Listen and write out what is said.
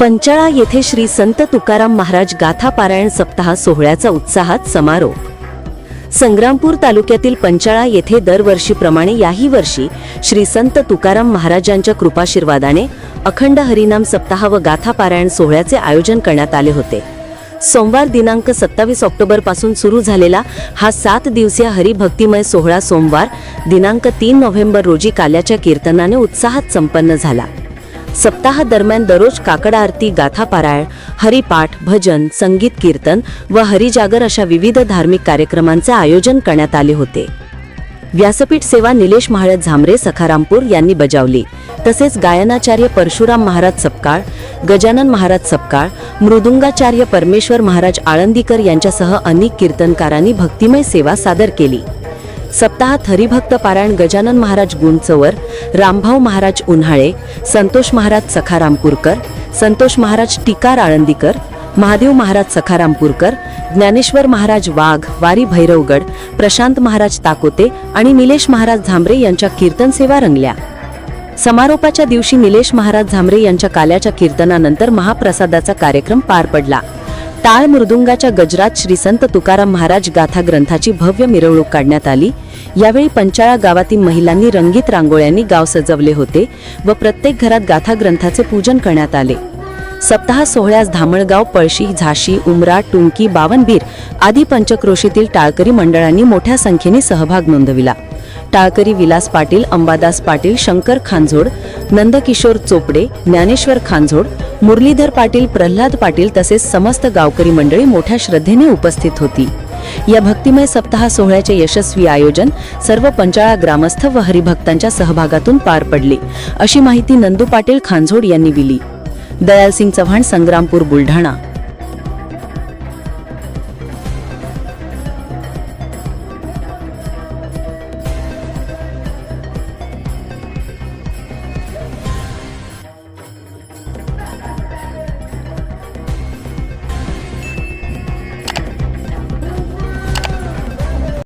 पंचाळा येथे श्री संत तुकाराम महाराज गाथा पारायण सप्ताह सोहळ्याचा उत्साहात समारोप. संग्रामपूर तालुक्यातील पंचाळा येथे दरवर्षीप्रमाणे याही वर्षी श्री संत तुकाराम महाराजांच्या कृपाशीर्वादाने अखंड हरिनाम सप्ताह व गाथा पारायण सोहळ्याचे आयोजन करण्यात आले होते. सोमवार दिनांक सत्तावीस ऑक्टोबरपासून सुरू झालेला हा सात दिवसीय हरिभक्तिमय सोहळा सोमवार दिनांक तीन नोव्हेंबर रोजी काल्याच्या कीर्तनाने उत्साहात संपन्न झाला. सप्ताह दरम्यान दररोज काकड आरती गाथा पारायण हरिपाठ भजन संगीत कीर्तन व हरिजागर अशा विविध धार्मिक कार्यक्रमांचे आयोजन करण्यात आले होते. व्यासपीठ सेवा निलेश महाराज झांबरे सखारामपूर यांनी बजावली. तसेच गायनाचार्य परशुराम महाराज सपकाळ गजानन महाराज सपकाळ मृदुंगाचार्य परमेश्वर महाराज आळंदीकर यांच्यासह अनेक कीर्तनकारांनी भक्तिमय सेवा सादर केली. सप्ताहात हरिभक्त पारायण गजानन महाराज गुंचवर रामभाऊ महाराज उन्हाळे संतोष महाराज सखारामपूरकर संतोष महाराज टिकार आळंदीकर महादेव महाराज सखारामपूरकर ज्ञानेश्वर महाराज वाघ वारी भैरवगड प्रशांत महाराज ताकोते आणि निलेश महाराज झांबरे यांच्या कीर्तन सेवा रंगल्या. समारोपाच्या दिवशी निलेश महाराज झांबरे यांच्या काल्याच्या कीर्तनानंतर महाप्रसादाचा कार्यक्रम पार पडला. टाळ मृदुंगाच्या गजरात श्री संत तुकाराम महाराज गाथा ग्रंथाची भव्य मिरवणूक काढण्यात आली. यावेळी पंचाळा गावातील महिलांनी रंगीत रांगोळ्यांनी गाव सजवले होते व प्रत्येक घरात गाथा ग्रंथाचे पूजन करण्यात आले. सप्ताह सोहळ्यास धामळगाव पळशी झाशी उमरा टुंकी बावनबीर आदी पंचक्रोशीतील टाळकरी मंडळांनी मोठ्या संख्येने सहभाग नोंदविला. टाळकरी विलास पाटील अंबादास पाटील शंकर खांझोड नंदकिशोर चोपडे ज्ञानेश्वर खांझोड मुरलीधर पाटील प्रल्हाद पाटील तसेच समस्त गावकरी मंडळी मोठ्या श्रद्धेने उपस्थित होती. या भक्तिमय सप्ताह सोहळ्याचे यशस्वी आयोजन सर्व पंचाळा ग्रामस्थ व हरिभक्तांच्या सहभागातून पार पडले अशी माहिती नंदू पाटील खांझोड यांनी दिली. दयालसिंग चव्हाण संग्रामपूर बुलढाणा.